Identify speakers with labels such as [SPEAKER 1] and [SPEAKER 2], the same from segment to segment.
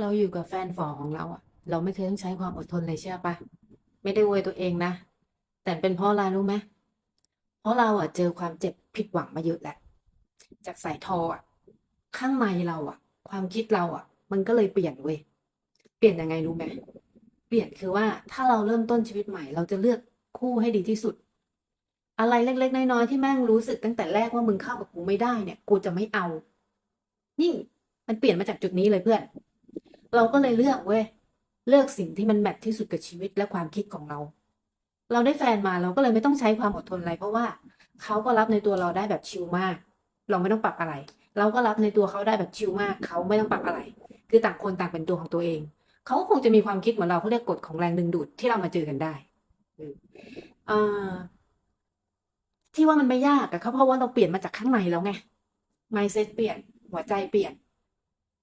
[SPEAKER 1] เราอยู่กับแฟนฝอของเราอะเราไม่เคยต้องใช้ความอดทนเลยเชื่อปะไม่ได้อวยตัวเองนะ แต่เป็นเพราะอะไรรู้ไหมเพราะเราอะเจอความเจ็บผิดหวังมาเยอะแหละ จากสายทออะข้างในเราอะความคิดเราอะมันก็เลยเปลี่ยนเว้ยเปลี่ยนยังไงรู้ไหมเปลี่ยนคือว่าถ้าเราเริ่มต้นชีวิตใหม่ เราจะเลือกคู่ให้ดีที่สุด อะไรเล็ก ๆ น้อยๆที่แม่งรู้สึกตั้งแต่แรกว่ามึงเข้ากับกูไม่ได้เนี่ย กูจะไม่เอา นี่มันเปลี่ยนมาจากจุดนี้เลยเพื่อน เราก็เลยเลือกเว้ยเลือกสิ่งที่มันแมทที่สุดกับชีวิตและความคิดของเรา เราได้แฟนมาเราก็เลยไม่ต้องใช้ความอดทนอะไร เพราะว่าเขาก็รับในตัวเราได้แบบชิลมาก เราไม่ต้องปรับอะไร เราก็รับในตัวเขาได้แบบชิลมาก เขาไม่ต้องปรับอะไร คือต่างคนต่างเป็นตัวของตัวเอง เขาคงจะมีความคิดเหมือนเราเขาเรียกกฎของแรงดึงดูดที่เรามาเจอกันได้อที่ว่ามันไม่ยากอะเขาเพราะว่าเราเปลี่ยนมาจากข้างในแล้วไง mindset เปลี่ยนหัวใจเปลี่ยน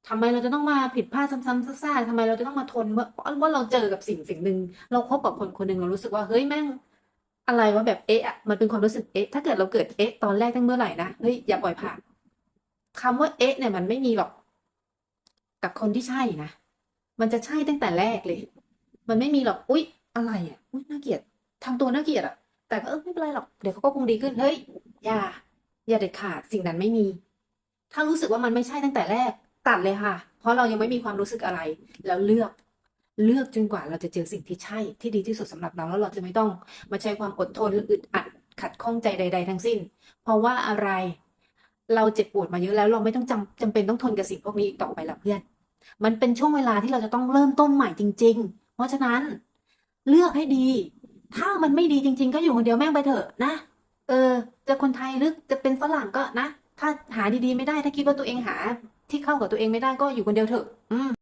[SPEAKER 1] ทำไมเราจะต้องมาผิดพลาดซ้ำๆซากๆทำไมเราจะต้องมาทนเมื่อว่าเราเจอกับสิ่งสิ่งหนึ่งเราคบกับคนคนหนึ่งเรารู้สึกว่าเฮ้ยแม่งอะไรวะแบบเอ๊ะมันเป็นความรู้สึกเอ๊ะถ้าเกิดเราเกิดเอ๊ะตอนแรกตั้งเมื่อไหร่นะเฮ้ยอย่าปล่อยผ่านคำว่าเอ๊ะเนี่ยมันไม่มีหรอก กับคนที่ใช่นะมันจะใช่ตั้งแต่แรกเลย มันไม่มีหรอกอุ๊ย อะไรอะอุ๊ยน่าเกลียดทำตัวน่าเกลียดอะ แต่ก็เออไม่เป็นไรหรอกเดี๋ยวเขาก็คงดีขึ้นเฮ้ยอย่าอย่าเด็ดขาดสิ่งนั้นไม่มี ถ้ารู้สึกว่ามันไม่ใช่ตั้งแต่แรก ตัดเลยค่ะ เพราะเรายังไม่มีความรู้สึกอะไร แล้วเลือกเลือกจนกว่าเราจะเจอสิ่งที่ใช่ที่ดีที่สุดสำหรับเราแล้วเราจะไม่ต้องมาใช้ความอดทนหรืออึดอัดขัดข้องใจใด ๆ ทั้งสิ้น เพราะว่าอะไรเราเจ็บปวดมาเยอะแล้วเราไม่ต้องจำจำเป็นต้องทนกับสิ่งพวกนี้อีกต่อไปละเพื่อน มันเป็นช่วงเวลาที่เราจะต้องเริ่มต้นใหม่จริง ๆ เพราะฉะนั้นเลือกให้ดี ถ้ามันไม่ดีจริง ๆ ก็อยู่คนเดียวแม่งไปเถอะนะ เออ จะคนไทยหรือจะเป็นฝรั่งก็นะ ถ้าหาดีๆไม่ได้ถ้าคิดว่าตัวเองหา ที่เข้ากับตัวเองไม่ได้ก็อยู่คนเดียวเถอะ อืม